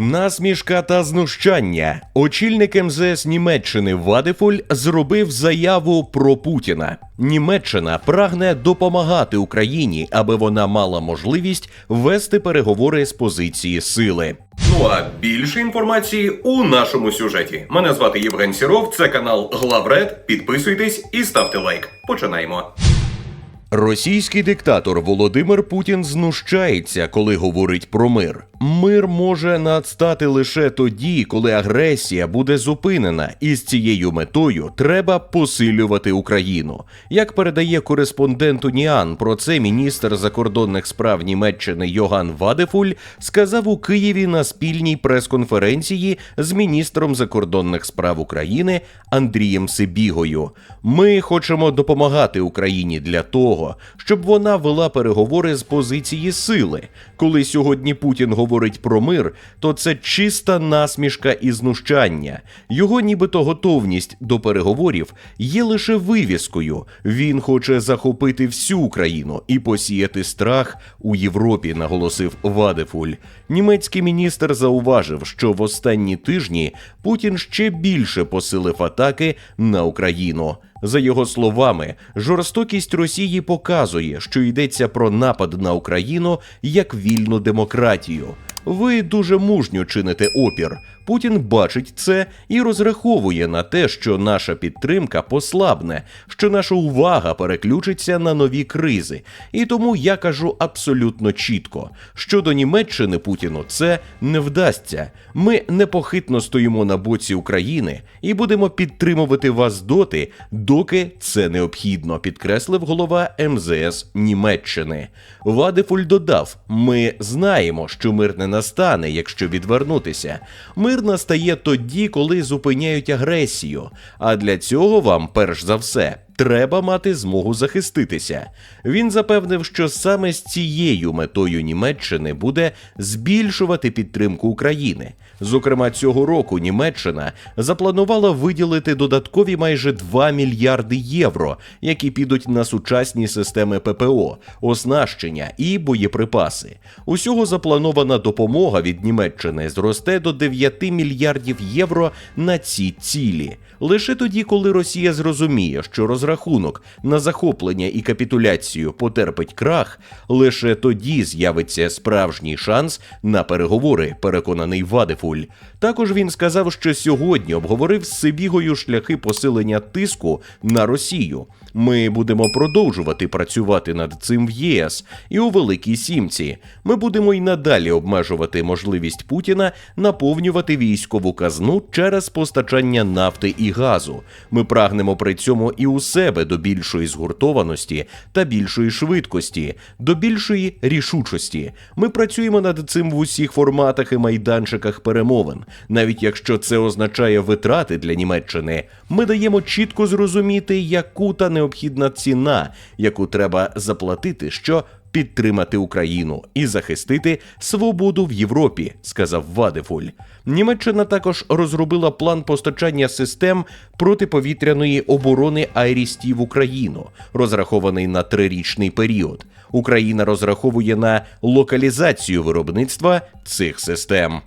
Насмішка та знущання. Очільник МЗС Німеччини Вадефуль зробив заяву про Путіна. Німеччина прагне допомагати Україні, аби вона мала можливість вести переговори з позиції сили. Ну а більше інформації у нашому сюжеті. Мене звати Євген Сіров. Це канал Главред. Підписуйтесь і ставте лайк. Починаємо. Російський диктатор Володимир Путін знущається, коли говорить про мир. Мир може надстати лише тоді, коли агресія буде зупинена, і з цією метою треба посилювати Україну. Як передає кореспондент Уніан, про це міністр закордонних справ Німеччини Йоган Вадефуль сказав у Києві на спільній прес-конференції з міністром закордонних справ України Андрієм Сибігою. Ми хочемо допомагати Україні для того, щоб вона вела переговори з позиції сили. Коли сьогодні Путін говорить про мир, то це чиста насмішка і знущання. Його нібито готовність до переговорів є лише вивіскою. Він хоче захопити всю Україну і посіяти страх у Європі, наголосив Вадефуль. Німецький міністр зауважив, що в останні тижні Путін ще більше посилив атаки на Україну. За його словами, жорстокість Росії показує, що йдеться про напад на Україну як вільну демократію. Ви дуже мужньо чините опір. Путін бачить це і розраховує на те, що наша підтримка послабне, що наша увага переключиться на нові кризи. І тому я кажу абсолютно чітко: щодо Німеччини Путіну це не вдасться. Ми непохитно стоїмо на боці України і будемо підтримувати вас доти, доки це необхідно, підкреслив голова МЗС Німеччини. Вадефуль додав: ми знаємо, що мир не настане, якщо відвернутися. Мир настає тоді, коли зупиняють агресію. А для цього вам, перш за все, треба мати змогу захиститися. Він запевнив, що саме з цією метою Німеччини буде збільшувати підтримку України. Зокрема, цього року Німеччина запланувала виділити додаткові майже 2 мільярди євро, які підуть на сучасні системи ППО, оснащення і боєприпаси. Усього запланована допомога від Німеччини зросте до 9 мільярдів євро на ці цілі. Лише тоді, коли Росія зрозуміє, що розрахунок на захоплення і капітуляцію потерпить крах, лише тоді з'явиться справжній шанс на переговори, переконаний Вадефуль. Також він сказав, що сьогодні обговорив з Сибігою шляхи посилення тиску на Росію. Ми будемо продовжувати працювати над цим в ЄС і у Великій Сімці. Ми будемо й надалі обмежувати можливість Путіна наповнювати військову казну через постачання нафти і газу. Ми прагнемо при цьому і у себе до більшої згуртованості та більшої швидкості, до більшої рішучості. Ми працюємо над цим в усіх форматах і майданчиках перемовин, навіть якщо це означає витрати для Німеччини. Ми даємо чітко зрозуміти, яку та необхідна ціна, яку треба заплатити, що підтримати Україну і захистити свободу в Європі, сказав Вадефуль. Німеччина також розробила план постачання систем протиповітряної оборони Айрісті в Україну, розрахований на трирічний період. Україна розраховує на локалізацію виробництва цих систем.